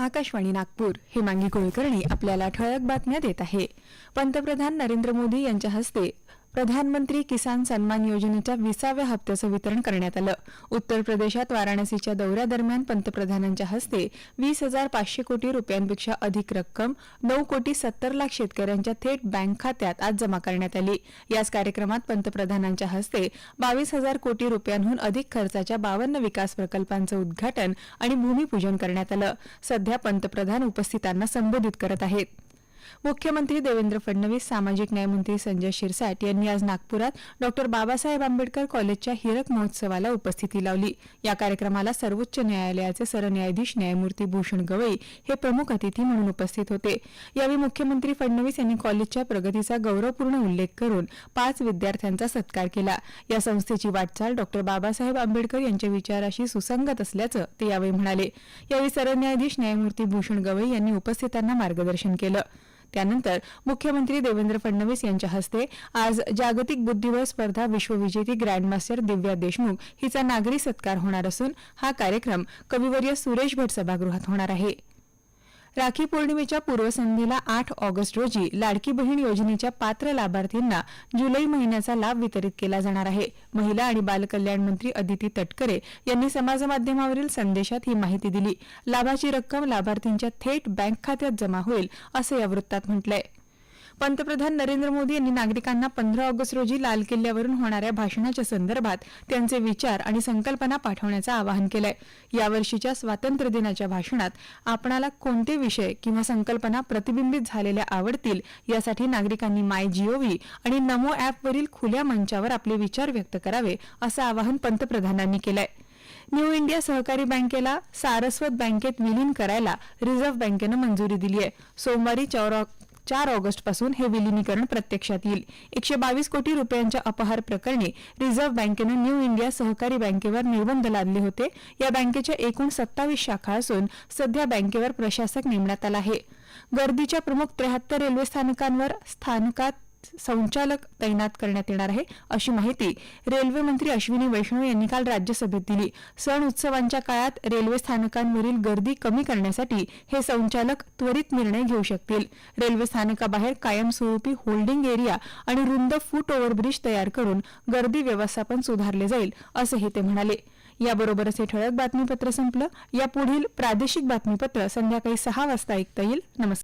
आकाशवाणी नागपूर हेमांगी कुलकर्णी आपल्याला ठळक बातम्या देत आहे. पंतप्रधान नरेंद्र मोदी यांच्या हस्ते प्रधानमंत्री किसान सन्मान योजनेच्या विसाव्या हप्त्याचं वितरण करण्यात आलं. उत्तर प्रदेशात वाराणसीच्या दौऱ्यादरम्यान पंतप्रधानांच्या हस्ते वीस हजार पाचशे कोटी रुपयांपेक्षा अधिक रक्कम नऊ कोटी सत्तर लाख शेतकऱ्यांच्या थेट बँक खात्यात आज जमा करण्यात आली. याच कार्यक्रमात पंतप्रधानांच्या हस्ते बावीस हजार कोटी रुपयांहून अधिक खर्चाच्या बावन्न विकास प्रकल्पांचं उद्घाटन आणि भूमिपूजन करण्यात आलं. सध्या पंतप्रधान उपस्थितांना संबोधित करत आहेत. मुख्यमंत्री देवेंद्र फडणवीस सामाजिक न्यायमंत्री संजय शिरसाट यांनी आज नागपुरात डॉ बाबासाहेब आंबेडकर कॉलेजच्या हिरक महोत्सवाला उपस्थिती लावली. या कार्यक्रमाला सर्वोच्च न्यायालयाचे सरन्यायाधीश न्यायमूर्ती भूषण गवई हे प्रमुख अतिथी म्हणून उपस्थित होते. यावेळी मुख्यमंत्री फडणवीस यांनी कॉलेजच्या प्रगतीचा गौरवपूर्ण उल्लेख करून पाच विद्यार्थ्यांचा सत्कार केला. या संस्थेची वाटचाल डॉ बाबासाहेब आंबेडकर यांच्या विचाराशी सुसंगत असल्याचं ते यावेळी म्हणाले. यावेळी सरन्यायाधीश न्यायमूर्ती भूषण गवई यांनी उपस्थितांना मार्गदर्शन केलं. त्यानंतर मुख्यमंत्री देवेंद्र फडणवीस यांच्या हस्ते आज जागतिक बुद्धिबळ स्पर्धा विश्वविजेती ग्रँडमास्टर दिव्या देशमुख हिचा नागरी सत्कार होणार असून हा कार्यक्रम कविवर्य सुरेश भट सभागृहात होणार आहे. राखी पौर्णिमेच्या पूर्वसंध्येला आठ ऑगस्ट रोजी लाडकी बहीण योजनेच्या पात्र लाभार्थींना जुलै महिन्याचा लाभ वितरित केला जाणार आहे. महिला आणि बालकल्याण मंत्री अदिती तटकरे यांनी समाजमाध्यमावरील संदेशात ही माहिती दिली. लाभाची रक्कम लाभार्थींच्या थेट बँक खात्यात जमा होईल असं या वृत्तात म्हटलंय. पंतप्रधान नरेंद्र मोदी यांनी नागरिकांना पंधरा ऑगस्ट रोजी लाल किल्ल्यावरून होणाऱ्या भाषणाच्या संदर्भात त्यांचे विचार आणि संकल्पना पाठवण्याचं आवाहन केलंय. यावर्षीच्या स्वातंत्र्य दिनाच्या भाषणात आपणाला कोणते विषय किंवा संकल्पना प्रतिबिंबित झालेल्या आवडतील यासाठी नागरिकांनी माय जीओव्ही आणि नमो अॅपवरील खुल्या मंचावर आपले विचार व्यक्त करावे असं आवाहन पंतप्रधानांनी केलंय. न्यू इंडिया सहकारी बँकेला सारस्वत बँकेत विलीन करायला रिझर्व्ह बँकेनं मंजुरी दिली आहे सोमवारी चार ऑगस्टपासून हे विलिनीकरण प्रत्यक्षात येईल. एकशे बावीस कोटी रुपयांच्या अपहार प्रकरणी रिझर्व्ह बँकेनं न्यू इंडिया सहकारी बँकेवर निर्बंध लादले होते. या बँकेच्या एकूण सत्तावीस शाखा असून सध्या बँकेवर प्रशासक नेमण्यात आला आहे. गर्दीच्या प्रमुख त्र्याहत्तर रेल्वे स्थानकांवर स्थानकात संचालक तैनात करण्यात येणार आहे अशी माहिती रेल्वे मंत्री अश्विनी वैष्णव यांनी काल राज्यसभेत दिली. सण उत्सवांच्या काळात रेल्वे स्थानकांवरील गर्दी कमी करण्यासाठी हे संचालक त्वरित निर्णय घेऊ शकतील. रेल्वे स्थानकाबाहेर कायमस्वरूपी होल्डिंग एरिया आणि रुंद फूट ओव्हरब्रिज तयार करून गर्दी व्यवस्थापन सुधारले जाईल असंही ते म्हणाले. याबरोबरच हे ठळक बातमीपत्र संपलं. या पुढील प्रादेशिक बातमीपत्र संध्याकाळी सहा वाजता ऐकता येईल. नमस्कार.